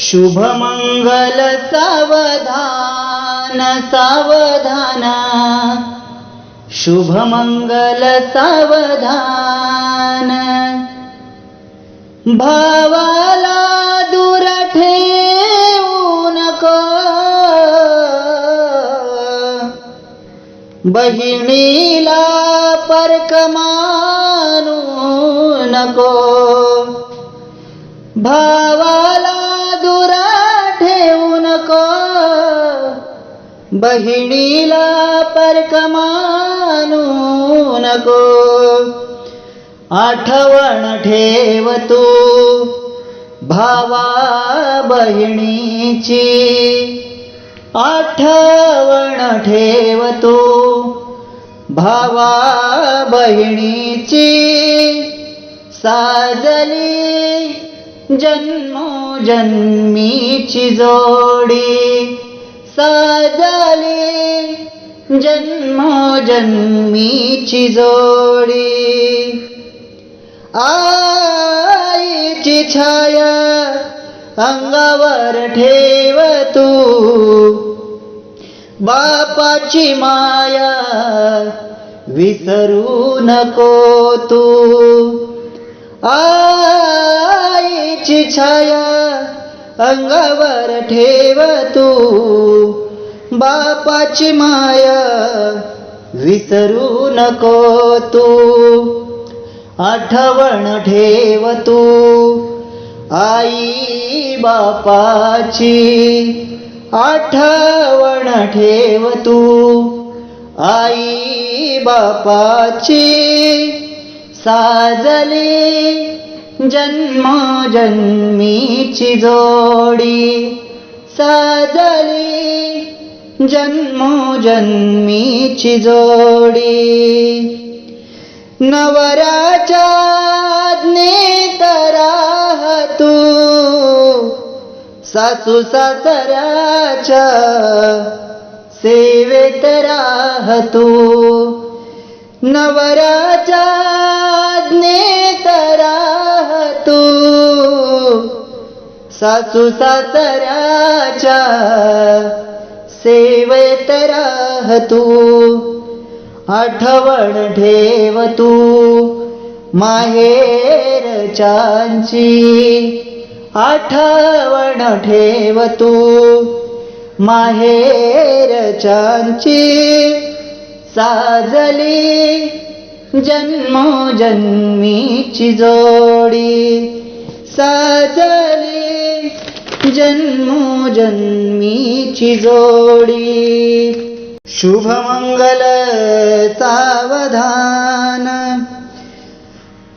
शुभमंगल सावधान सावधान शुभमंगल सावधान भावाला दूर ठेवू नको बहिणीला परक मानू नको। भावाला दुरा ठेवू नको. बहिणीला परक मानू नको. आठवण ठेव तू भावा बहिणीची. आठवण ठेव तू भावा बहिणीची. साजली जन्मोजन्मीची जोडी साजली. जन्मोजन्मीची जोडी. आईची छाया अंगावर ठेव तू. बापाची माया विसरू नको तू. आ आईची छाया अंगावर ठेव तू. बापाची माया विसरू नको तू. आठवण ठेव तू. आई बापाची आठवण ठेव तू. आई बापाची साजली जन्मोजन्मीची जोडी साजली जन्मोजन्मीची जोडी नवराच्या तू सासू सासऱ्याच्या सेवेत राह तू नवराच्या सासू सासऱ्याच्या सेवेत राह तू. आठवण ठेव तू माहेरच्यांची. आठवण ठेव तू माहेरच्यांची. साजली जन्मोजन्मीची जोडी. साजली जन्मोजन्मीची जोडी. शुभमंगल सावधान.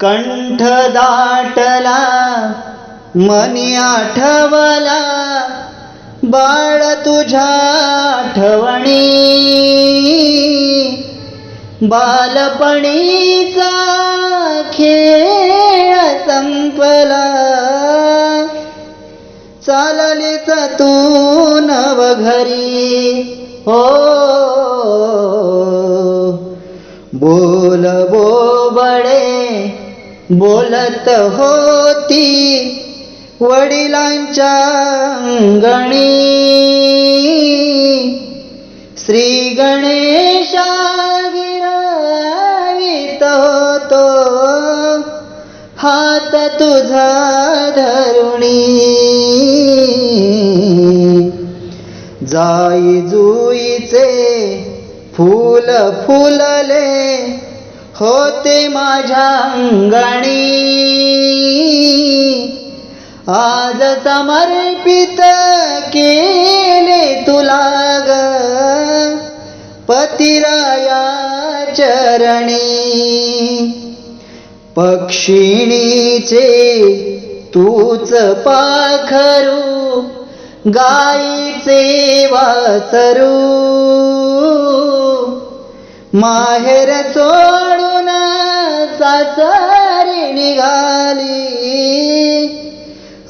कंठ दाटला मनी आठवला बाळ तुझ्या आठवणी. बालपणीचा खेळ संपला. चाललीच तू नव घरी. हो. बोल बडे बोलत होती वडिलांच्या अंगणी. श्री गणेशा गिरावित होतो हात तुझा धरुणी. जाई जुईचे फूल फुलले होते माझ्या अंगणी. आज समर्पित केले तुला ग पतिराया चरणी. पक्षिणीचे तूच पाखरू गाईचे वासरू. माहेर सोडून सासरी निघाली.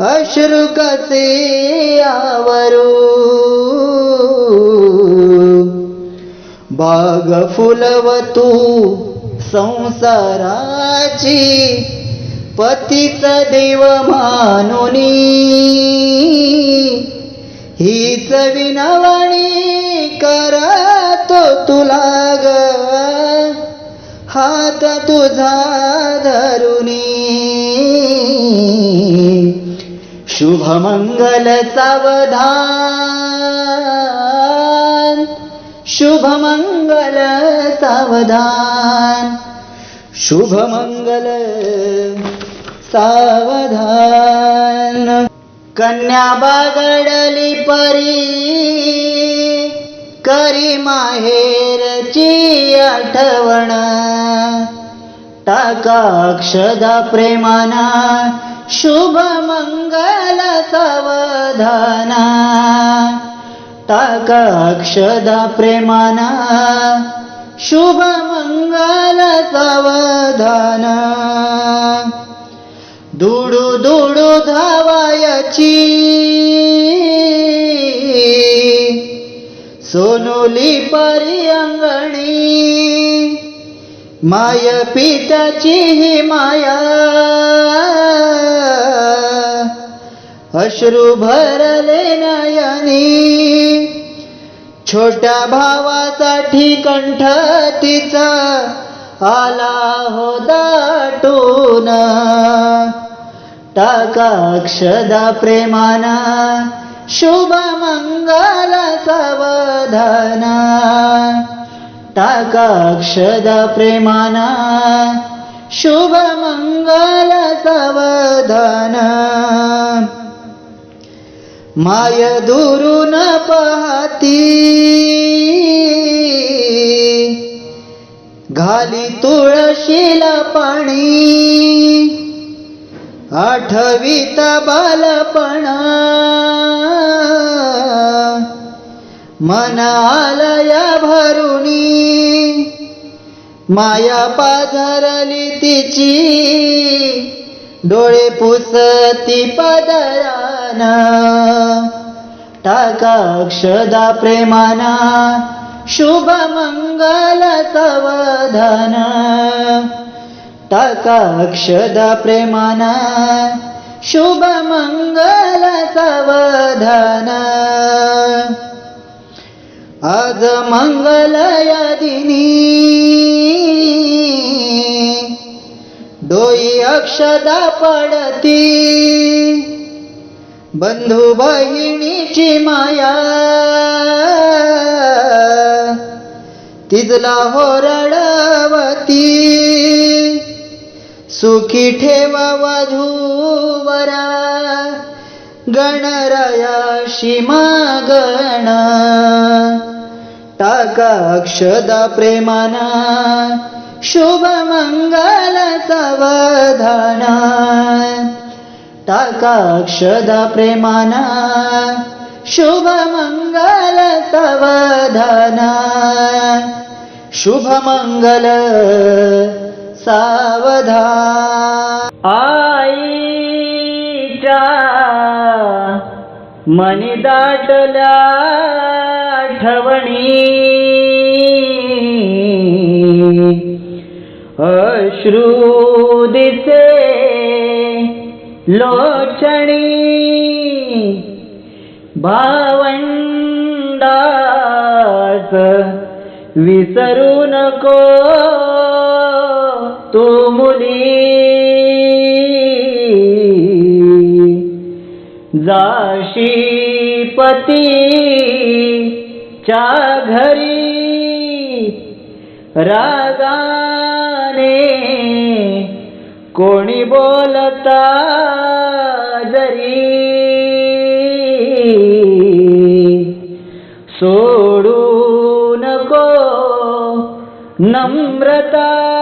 अश्रू कसे आवरू. बाग फुलवतू संसाराची पतीच देव मानुनी. विनवणी करतो तुला ग. हात तुझा धरुनी. शुभमंगल सावधान शुभमंगल सावधान शुभमंगल सावधान कन्या बागडली परी करी माहेरची आठवण. टाका अक्षदा प्रेमाना शुभ मंगल सावधाना. टाका अक्षदा प्रेमाना शुभ मंगल सावधाना. दुडू दुडू ची सोनुली परी अंगणी. माय पिताची ही माया. अश्रू भरले नयनी. छोट्या भावासाठी कंठ तिचा आला हो दाटून. टाका अक्षदा प्रेमाना शुभ मंगल सावधाना टाका अक्षदा प्रेमाना शुभ मंगल सावधाना माय दुरून पाहती घाली तुळशीला पाणी। आठवीत बालपण. मन भरुणी. माया पाझरली तिची. डोळे पुसती पदरान टाका अक्षदा प्रेमाना. शुभ मंगल सावधान टाका अक्षदा प्रेमाना। शुभ मंगल सावधाना। आज मंगल या दिनी डोई अक्षदा पडती। बंधू बहिणीची माया। तिजला होरडवती। सुखी ठेवा वधूवरा गणरायाशी मागण. टाका अक्षदा प्रेमाना. शुभ मंगल सावधाना टाका अक्षदा प्रेमाना. शुभ मंगल सावधाना शुभ मंगल सावधान। आईच्या मनी दाटल्या आठवणी। अश्रू दिसे लोचणी। भावंडास विसरू नको। तू मुली. जाशी पतीच्या घरी रागाने कोणी बोलता जरी. सोडू नको नम्रता.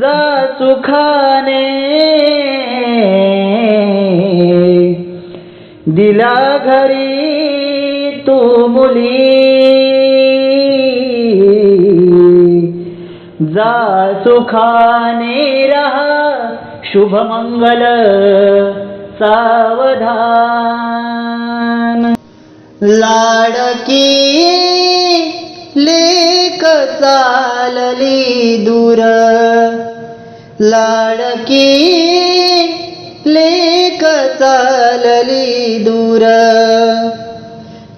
जा सुखाने दिला घरी तू मुली. जा सुखाने रहा शुभ मंगल सावधान. लाडकी लेख चालली दूर. लाडकी लेक चालली दूर.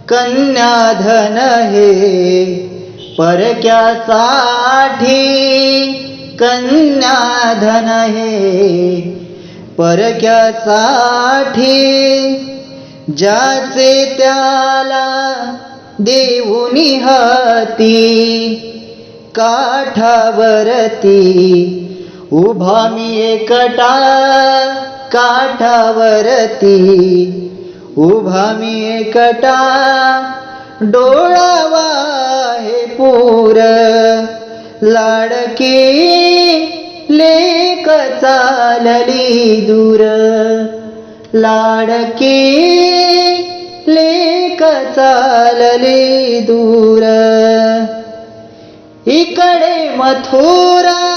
कन्याधन हे परक्यासाठी. कन्याधन हे परक्यासाठी. ज्याचे त्याला देऊनी हाती काठावरती उभा मी एकटा काठावरती. उभा मी एकटा डोळावा हे पूर. लाडकी लेक चालली दूर. लाडकी लेक चालली दूर. इकडे मथुरा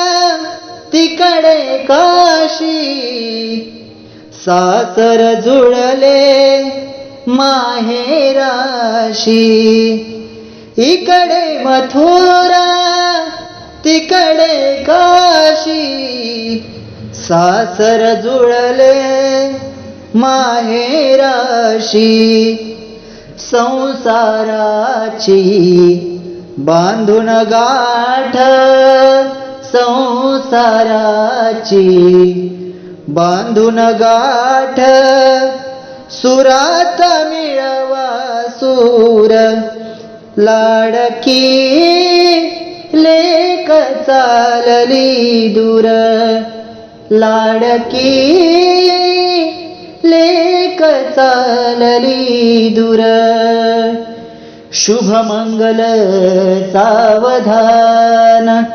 तिकडे काशी सासर जुळले माहेराशी इकडे मथुरा तिकडे काशी सासर जुळले माहेराशी संसाराची बांधून गाठ संसाराची. बांधून गाठ सुरात मिळवा सूर. लाडकी लेक चालली दूर. लाडकी लेक चालली दूर. शुभमंगल सावधान.